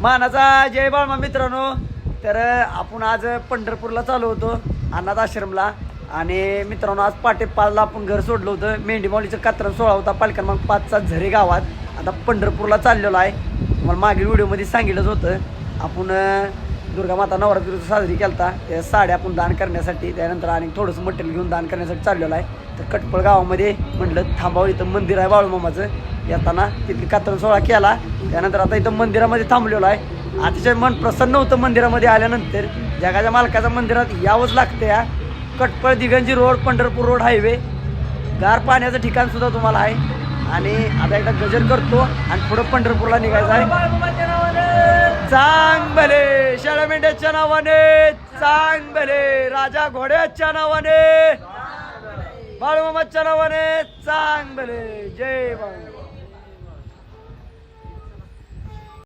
मानाचा जय बाळमा मित्रांनो. तर आपण आज पंढरपूरला चालू होतो अनाथ आश्रमला. आणि मित्रांनो आज पाटेपालला आपण घर सोडलं होतं. मेंढीमाऊलीचं कात्रण सोहळा होता पालखी मग पाचचा झरे गावात. आता पंढरपूरला चाललेलो आहे. तुम्हाला मागील व्हिडिओमध्ये सांगितलंच होतं. आपण दुर्गा माता नवरात्री साजरी साजरी होता त्या साड्या आपण दान करण्यासाठी त्यानंतर आणि थोडंसं मटेरियल घेऊन दान करण्यासाठी चाललेलो आहे. तर कटपळ गावामध्ये म्हटलं थांबावं इथं मंदिर आहे बाळूमामाचं. येताना तिथली कात्र सोहळा केला. त्यानंतर आता इथं मंदिरामध्ये थांबलेलो आहे. अतिशय मन प्रसन्न होतं मंदिरामध्ये आल्यानंतर. जगाच्या मालकाच्या मंदिरात यावंच लागतं या. कटपळ दिगंजी रोड पंढरपूर रोड हायवे. गार पाण्याचं ठिकाण सुद्धा तुम्हाला आहे. आणि आता एकदा गजर करतो आणि पुढं पंढरपूरला निघायचं आहे. चांग भले शाळा मेंढ्याच्या नावाने. चांग भले राजा घोड्याच्या नावाने. बाळूमामाच्या नावाने. चांग भले जय बाळू